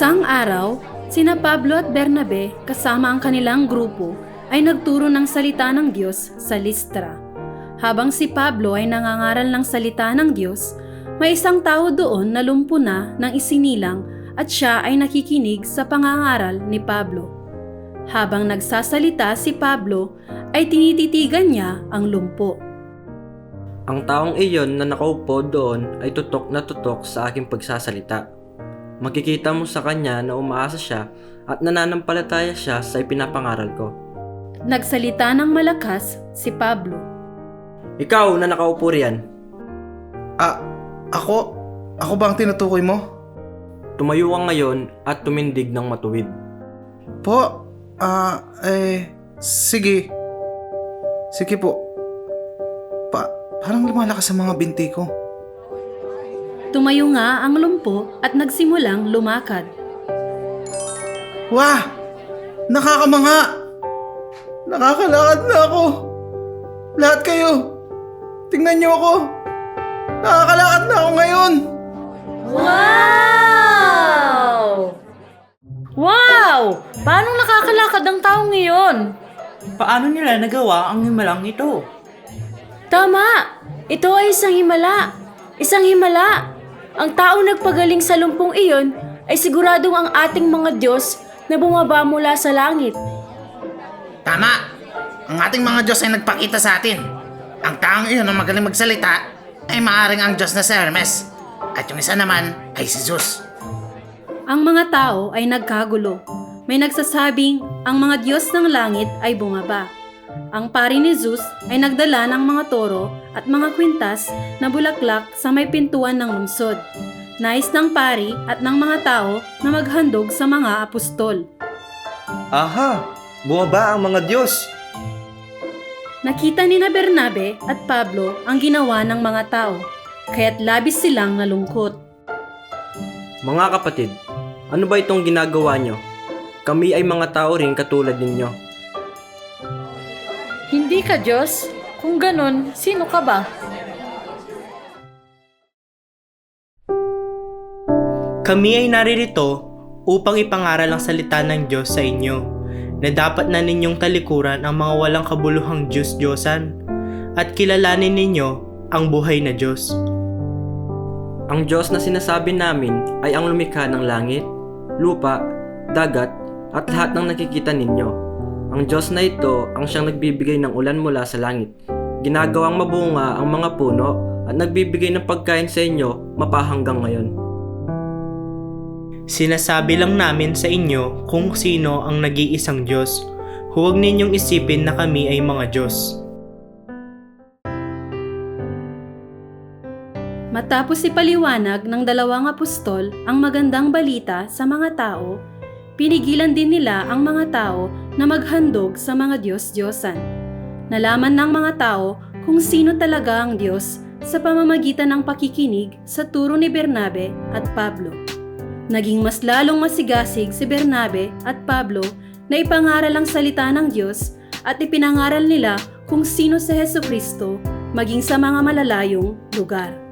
Isang araw, sina Pablo at Bernabe kasama ang kanilang grupo ay nagturo ng salita ng Diyos sa Listra. Habang si Pablo ay nangangaral ng salita ng Diyos, may isang tao doon na lumpo na ng isinilang at siya ay nakikinig sa pangangaral ni Pablo. Habang nagsasalita si Pablo, ay tinititigan niya ang lumpo. Ang taong iyon na nakaupo doon ay tutok na tutok sa aking pagsasalita. Makikita mo sa kanya na umaasa siya at nananampalataya siya sa ipinapangaral ko. Nagsalita ng malakas si Pablo. Ikaw na nakaupo riyan, Ah, ako? Ako ba ang tinutukoy mo? tumayo ka ngayon at tumindig ng matuwid. Po, ah, eh, sige. Sige po. Pa, parang lumalakas sa mga binti ko. Tumayo nga ang lumpo at nagsimulang lumakad. Wah! Nakakamanga! Nakakalakad na ako! Lahat kayo! Tingnan niyo ako! Nakakalakad na ako ngayon! Wow! Wow! Paano nakakalakad ang tao ngayon? Paano nila nagawa ang himalang ito? Tama! Ito ay isang himala. Isang himala. Ang taong nagpagaling sa lumpong iyon ay siguradong ang ating mga Diyos na bumaba mula sa langit. Tama! Ang ating mga Diyos ay nagpakita sa atin. Ang taong iyon na magaling magsalita ay maaring ang Diyos na si Hermes. At yung isa naman ay si Zeus. Ang mga tao ay nagkagulo. May nagsasabing ang mga Diyos ng langit ay bumaba. Ang pari ni Zeus ay nagdala ng mga toro at mga kwintas na bulaklak sa may pintuan ng lungsod. Nais ng pari at ng mga tao na maghandog sa mga apostol. Aha! Bumaba ang mga Diyos! Nakita ni na Bernabe at Pablo ang ginawa ng mga tao, kaya't labis silang nalungkot. Mga kapatid, ano ba itong ginagawa nyo? Kami ay mga tao rin katulad ninyo. Hindi ka Diyos? Kung ganon, sino ka ba? Kami ay naririto upang ipangaral ang salita ng Diyos sa inyo, na dapat na ninyong talikuran ang mga walang kabuluhang Diyos-Diyosan, at kilalanin ninyo ang buhay na Diyos. Ang Diyos na sinasabi namin ay ang lumikha ng langit, lupa, dagat, at lahat ng nakikita ninyo. Ang Diyos na ito ang siyang nagbibigay ng ulan mula sa langit, ginagawang mabunga ang mga puno, at nagbibigay ng pagkain sa inyo mapahanggang ngayon. Sinasabi lang namin sa inyo kung sino ang nag-iisang Diyos. Huwag ninyong isipin na kami ay mga Diyos. Matapos ipaliwanag ng dalawang apostol ang magandang balita sa mga tao, pinigilan din nila ang mga tao na maghandog sa mga Diyos-Diyosan. Nalaman ng mga tao kung sino talaga ang Diyos sa pamamagitan ng pakikinig sa turo ni Bernabe at Pablo. Naging mas lalong masigasig si Bernabe at Pablo na ipangaral ang salita ng Diyos at ipinangaral nila kung sino si Heso Kristo maging sa mga malalayong lugar.